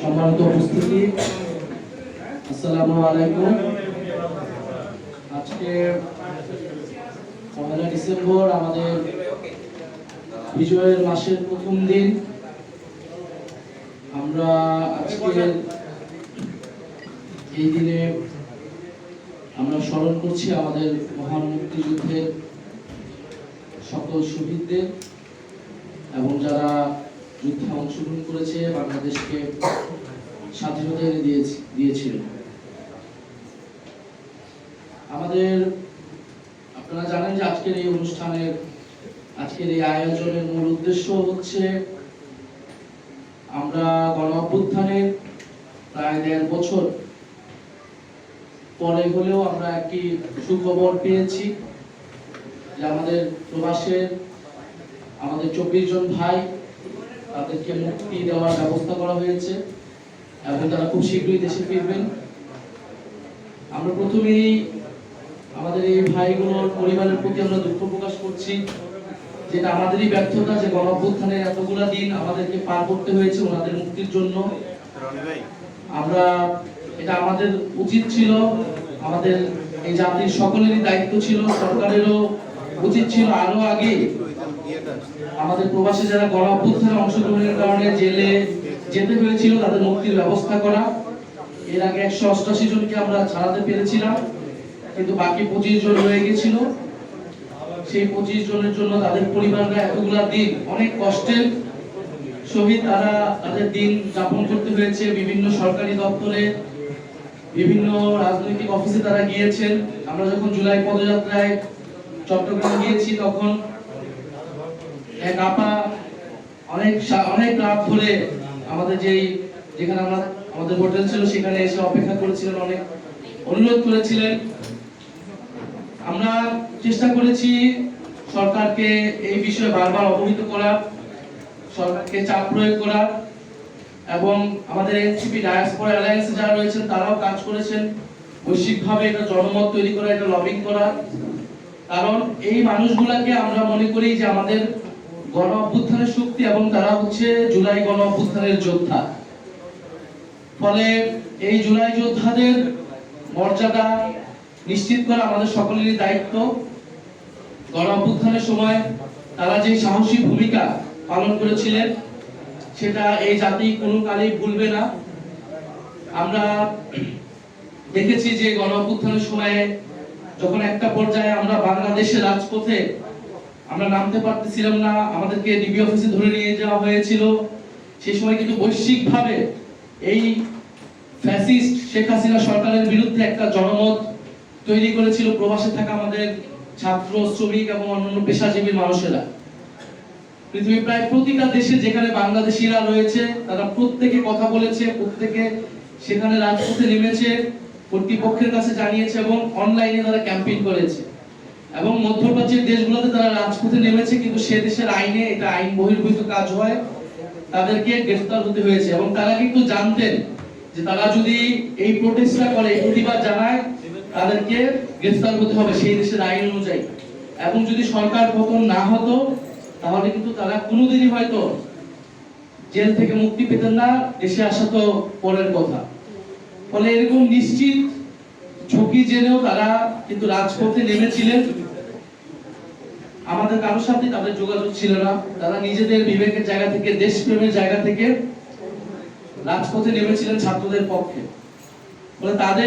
সম্মানিত উপস্থিতি, আসসালামু আলাইকুম। আজকে পহেলা ডিসেম্বর, আমাদের বিজয়ের মাসের প্রথম দিন। আমরা আজকে এই দিনে আমরা স্মরণ করছি আমাদের মহান মুক্তিযুদ্ধের সকল শহীদদের। এবং যারা যুদ্ধে অংশগ্রহণ করেছে, বাংলাদেশকে স্বাধীনতা এনে দিয়েছিল। আমাদের, আপনারা জানেন যে আজকের এই অনুষ্ঠানের আজকের এই আয়োজনের মূল উদ্দেশ্য হচ্ছে, আমরা গণ অভ্যুত্থানের প্রায় দেড় বছর পরে হলেও আমরা একটি সুখবর পেয়েছি যে আমাদের প্রবাসের আমাদের চব্বিশ জন ভাই তাদেরকে মুক্তি দেওয়ার ব্যবস্থা করা হয়েছে। এবং তারা খুব শীঘ্রই দেশে ফিরবেন। আমরা প্রথমেই আমাদের এই ভাইগুলোর পরিবারের প্রতি আমরা দুঃখ প্রকাশ করছি যেটা আমাদেরই ব্যর্থতা, যে গণ অভ্যুত্থানের এতগুলা দিন আমাদেরকে পার করতে হয়েছে ওনাদের মুক্তির জন্য। আমরা, এটা আমাদের উচিত ছিল, আমাদের এই জাতির সকলেরই দায়িত্ব ছিল, সরকারেরও উচিত ছিল আরও আগে আমাদের প্রবাসী যারা গণ অভ্যুত্থানে অংশগ্রহণের কারণে জেলে যেতে হয়েছিল, তাদের মুক্তির ব্যবস্থা করা। এর আগে একশো অষ্টাশি জনকে আমরা ছাড়াতে পেরেছিলাম, কিন্তু বাকি পঁচিশ জন রয়ে গেছিল। সেই পঁচিশ জনের জন্য তাদের পরিবাররা এতগুলা দিন, অনেক কষ্টের শহীদ তারা তাদের দিন যাপন করতে হয়েছে। বিভিন্ন সরকারি দপ্তরে, বিভিন্ন রাজনৈতিক অফিসে তারা গিয়েছেন। আমরা যখন জুলাই পদযাত্রায় চট্টগ্রাম গিয়েছি, তখন এক আপা অনেক অনেক রাত ধরে আমাদের যেই, যেখানে আমরা, আমাদের হোটেল ছিল, সেখানে এসে অপেক্ষা করেছিলেন, অনেক অনুরোধ করেছিলেন। আমরা চেষ্টা করেছি সরকারকে এই বিষয়ে বারবার অবহিত করা, সরকারকে চাপ প্রয়োগ করা, এবং আমাদের এনসিপি ডায়াসপোরা অ্যালায়েন্সে যারা রয়েছেন, তারাও কাজ করেছেন। বৈশ্বিকভাবে এটা জনমত তৈরি করা, এটা লবিং করা। কারণ এই মানুষগুলাকে আমরা মনে করি যে আমাদের গণ অভ্যুত্থানের শক্তি এবং তারা হচ্ছে জুলাই গণ অভ্যুত্থানের যোদ্ধা। ফলে এই জুলাই যোদ্ধাদের মর্যাদা নিশ্চিত করা আমাদের সকলেরই দায়িত্ব। গণ অভ্যুত্থানের সময় তারা যে সাহসী ভূমিকা পালন করেছিলেন, সেটা এই জাতি কোনো কালেই ভুলবে না। আমরা দেখেছি যে গণ অভ্যুত্থানের সময়ে যখন একটা পর্যায়ে আমরা বাংলাদেশের রাজপথে আমরা নামতে পারতেছিলাম না, আমাদেরকে ডিবি অফিসে ধরে নিয়ে যাওয়া হয়েছিল। সেই সময় কিন্তু বৈশ্বিকভাবে এই ফ্যাসিস্ট শেখ হাসিনা সরকারের বিরুদ্ধে একটা জনমত তৈরি করেছিল প্রবাসে থাকা আমাদের ছাত্র, শ্রমিক এবং অন্যান্য পেশাজীবী মানুষেরা। পৃথিবীর প্রায় প্রতিটা দেশে যেখানে বাংলাদেশিরা রয়েছে, তারা প্রত্যেকে কথা বলেছে, প্রত্যেকে সেখানে রাজপথে নেমেছে, কর্তৃপক্ষের কাছে জানিয়েছে এবং অনলাইনে তারা ক্যাম্পেইন করেছে। এবং মধ্যপ্রাচ্যের দেশগুলোতে তারা রাজপথে নেমেছে, কিন্তু সে দেশের আইনে এটা আইন বহির্ভূত কাজ হয়, তাদেরকে গ্রেফতার হতে হয়েছে। এবং তারা কিন্তু জানতেন যে তারা যদি এই প্রোটেস্টটা করে প্রতিবাদ জানায়, তাদেরকে গ্রেফতার হতে হবে সেই দেশের আইন অনুযায়ী। এবং যদি সরকার পতন না হতো, তাহলে কিন্তু তারা কোনোদিনই হয়তো জেল থেকে মুক্তি পেতেন না, দেশে আসা তো পরের কথা। ফলে এরকম নিশ্চিত ঝুঁকি জেনেও তারা কিন্তু রাজপথে নেমেছিলেন। আমাদের কারোর সাথে তাদের যোগাযোগ ছিল না। তারা নিজেদের বিবেকের জায়গা থেকে, দেশপ্রেমের জায়গা থেকে রাজপথে নেমেছিলেন ছাত্রদের পক্ষে। তাদের